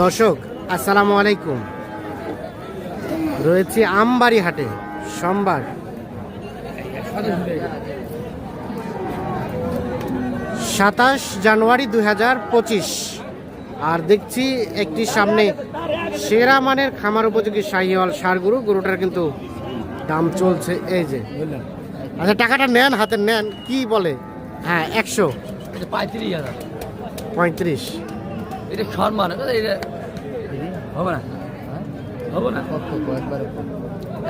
দর্শক আসসালামু আলাইকুম। রয়েছে আমবাড়ি হাটে সোমবার। সাতাশ জানুয়ারি দুই হাজার পঁচিশ। আর দেখছি একটি সামনে সেরা মানের খামার উপযোগী শাহিওয়াল সার গরু গরুটার কিন্তু দাম চলছে। এই যে। আচ্ছা টাকাটা নেন হাতে নেন কি বলে? হ্যাঁ একশো। পঁয়ত্রিশ হাজার। পঁয়ত্রিশ। এটা সম্মান এটা এটা হবে না। হ্যাঁ? হবে না?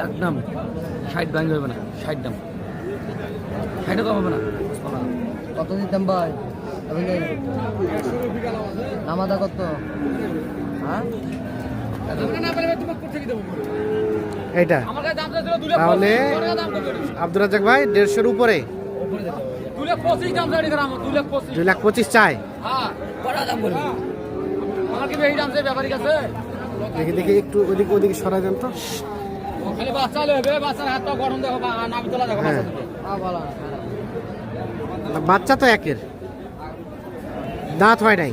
একদম ষাট ব্যাংক হবে না ষাট দাম। ষাটে কম হবে না। কত দিতাম ভাই? নামাদা কত হ্যাঁ? এইটা। তাহলে আব্দুল রাজাক ভাই দেড়শোর উপরে। দুই লাখ পঁচিশ চাই। কটা দাম বলবি দেখি দেখি একটু ওদিকে ওদিকে সরাই দেন তো। বাচ্চা তো একের। দাঁত হয় নাই।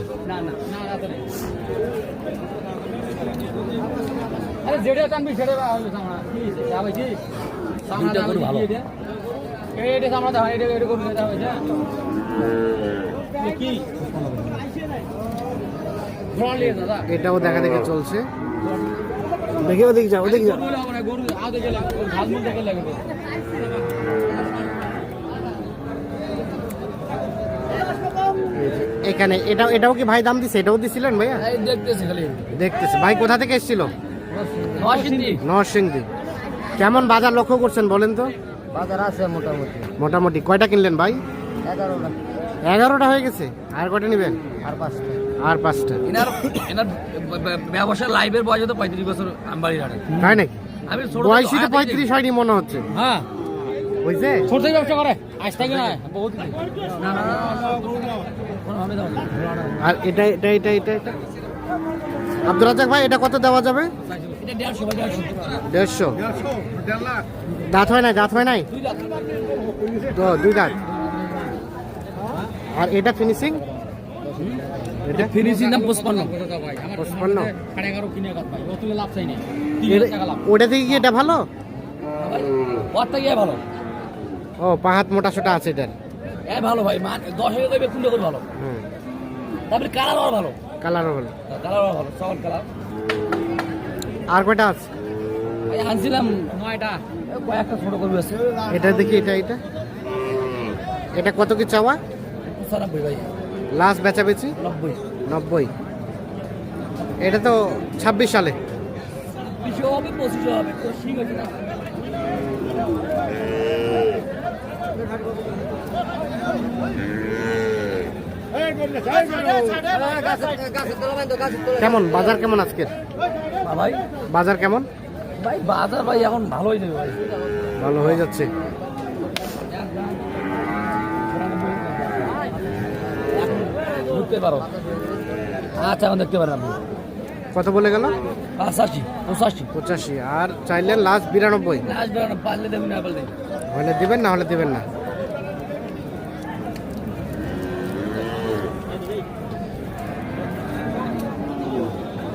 ভালো। এটাও দেখা দেখে চলছে। দেখি ওদিকে যাও ওদিকে যাও। এখানে এটাও এটাও কি ভাই দাম দিছে? এটাও দিছিলেন ভাইয়া? দেখতেছি। ভাই কোথা থেকে এসেছিল? নরসিংদী। নরসিংদী কেমন বাজার লক্ষ্য করছেন বলেন তো? বাজার আছে মোটামুটি। মোটামুটি। কয়টা কিনলেন ভাই? এগারোটা। এগারোটা হয়ে গেছে। আর কয়টা নেবেন? আর পাঁচটা। আর পাঁচটা। এনার এনার ব্যবসা লাইভের বয়স তো পঁয়ত্রিশ বছর আমবাড়ি হাটে তাই নাকি? আমি ছোট বয়সী তো পঁয়ত্রিশ হয়নি মনে হচ্ছে। হ্যাঁ। বুঝছে ছোট থেকে ব্যবসা করে। আজ থেকে না বহুত না না না আমি দাও আর এটা এটা এটা এটা এটা? আব্দুল রাজাক ভাই এটা কত দেওয়া যাবে? দেড়শো দাঁত হয় নাই দাঁত হয় নাই? তো দুই দাঁত। আর এটা ফিনিশিং এটা? ফিনিশিং দাম পঁচপান্ন। পঁচপান্ন? সাড়ে এগারো কিনে কাট ভাই অতুলে লাভ চাই না ওটা থেকে কি এটা ভালো? ওর থেকে ভালো। ও পাহাত মোটা সোটা আছে এটার। এ ভালো ভাই মান দশ হাজার দেবে করে ভালো। হুম। তারপরে কালার আর ভালো। কালারও ভালো। কালার ভালো সবার কালার আর কয়টা আছে? আনছিলাম নয়টা। কয়েকটা ছোট করবে আছে। এটা দেখি এটা এটা। এটা কত কি চাওয়া? পঁচানব্বই ভাই। লাস্ট বেচাবেচি নব্বই। নব্বই। এটা তো ছাব্বিশ সালে। কেমন? বাজার কেমন আজকের? ভাই। বাজার কেমন? ভাই বাজার ভাই এখন ভালোই ভাই। ভালো হয়ে যাচ্ছে। বুঝতে পারো। আচ্ছা এখন দেখতে পারেন আপনি কত বলে গেল? পঁচাশি পঁচাশি। পঁচাশি। আর চাইলেন লাস্ট বিরানব্বই। আসবে না পারলে দেবেন না পারলে হলে দিবেন না হলে দিবেন না?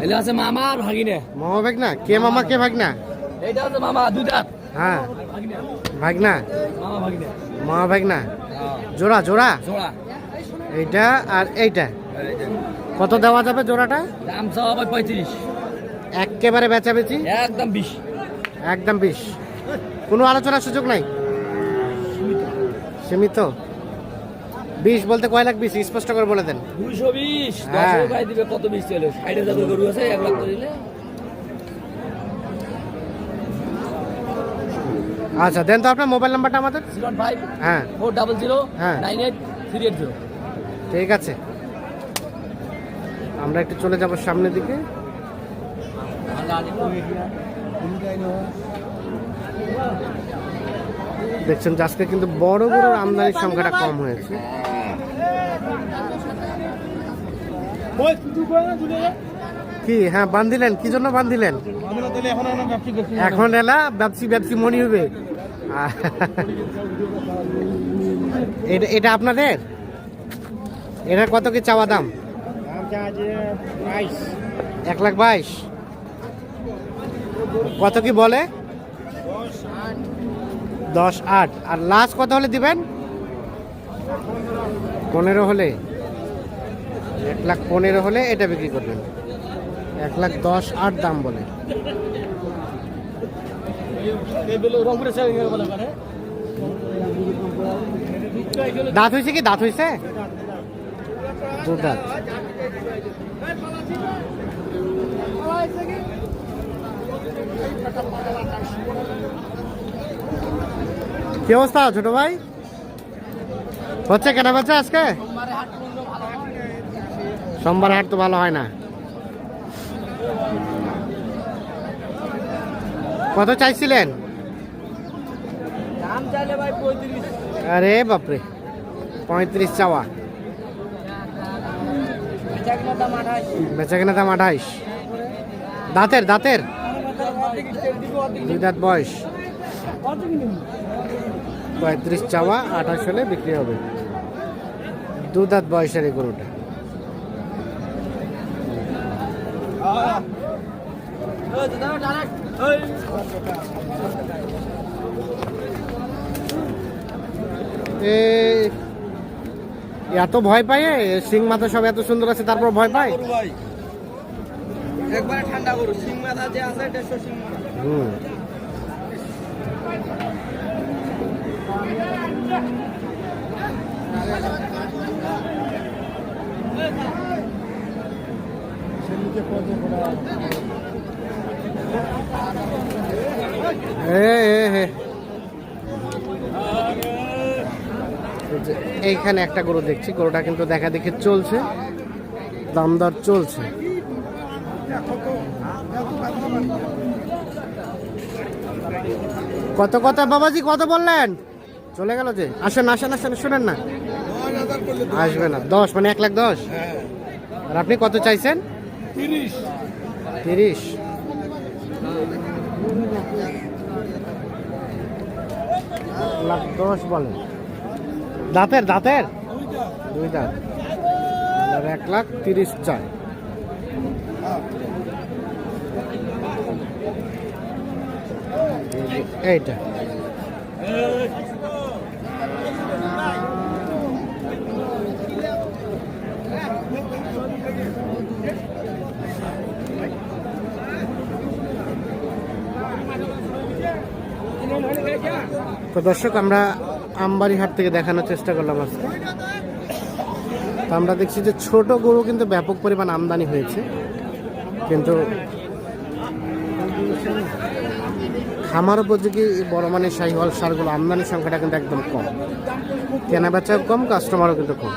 এলে আছে মামা আর ভাগিনে। মামা ভাগ কে মামা কে ভাগ না এইটা আছে মামা দাঁত হ্যাঁ। ভাগিনে। মামা ভাগিনে। মামা হ্যাঁ, জোড়া জোড়া? জোড়া। এইটা আর এইটা। কত দেওয়া যাবে জোড়াটা? দাম চাওয়া ভাই পঁয়ত্রিশ। একেবারে বেচাবেচি? একদম বিশ। একদম বিশ। কোনো আলোচনার সুযোগ নাই? সীমিত। বিশ বলতে কয় লাখ বিশ? স্পষ্ট করে বলে দেন। দুইশো বিশ। হ্যাঁ। দিবে কত বিশ চলে? ষাট হাজার গরু আছে এক লাখ দিলে। আচ্ছা দেন তো আপনার মোবাইল নাম্বারটা আমাদের। হ্যাঁ। ফোর ডাবল জিরো হ্যাঁ। Nine eight three eight zero. ঠিক আছে। আমরা একটু চলে যাব সামনের দিকে। দেখছেন আজকে কিন্তু বড় বড় আমদানির সংখ্যাটা কম হয়েছে। কি? হ্যাঁ বান্ধিলেন কি জন্য বান্ধিলেন এখন এলা ব্যবসি ব্যবসি মনি হবে। এটা এটা আপনাদের? এটা কত কি চাওয়া দাম? এক লাখ বাইশ। কত কি বলে? দশ আট। আর লাস্ট কত হলে দিবেন? পনেরো হলে। এক লাখ পনেরো হলে এটা বিক্রি করবেন। এক লাখ দশ আট দাম বলে। দাঁত হয়েছে কি? দাঁত হয়েছে? দু কি অবস্থা ছোট ভাই? হচ্ছে কেনা বেচা আজকে? সোমবার হাট তো ভালো হয় না। কত চাইছিলেন? আরে বাপরে পঁয়ত্রিশ চাওয়া। বেচা কেনা দাম আঠাইশ দাঁতের দাঁতের? দুই দাঁত বয়স। পঁয়ত্রিশ চাওয়া, আঠাশ হলে বিক্রি হবে। দু দাঁত বয়সের এই গরুটা। এ এত ভয় পায়? সিং মাথা সব এত সুন্দর আছে তারপর ভয় পায়? একবারে ঠান্ডা করু সিং মাথা যে আছে দেড়শো সিং মাথা। হুম। এ, এ, এ। এই যে এইখানে একটা গরু দেখছি গরুটা কিন্তু দেখা দেখে চলছে দাম দর চলছে। কত কত বাবাজি কত বললেন? চলে গেল যে আসেন আসেন আসেন শুনেন না। আসবে না দশ মানে এক লাখ দশ? আর আপনি কত চাইছেন? তিরিশ। লাখ দশ বলেন। দাঁতের দাঁতের? দুই দাঁত। এক লাখ তিরিশ চাই এইটা। তো দর্শক আমরা আমবাড়ি হাট থেকে দেখানোর চেষ্টা করলাম আজকে। তো আমরা দেখছি যে ছোট গরু কিন্তু ব্যাপক পরিমাণ আমদানি হয়েছে। কিন্তু খামার উপযোগী বড় মানের শাহিওয়াল সারগুলো আমদানির সংখ্যাটা কিন্তু একদম কম। কেনা বেচাও কম কাস্টমারও কিন্তু কম।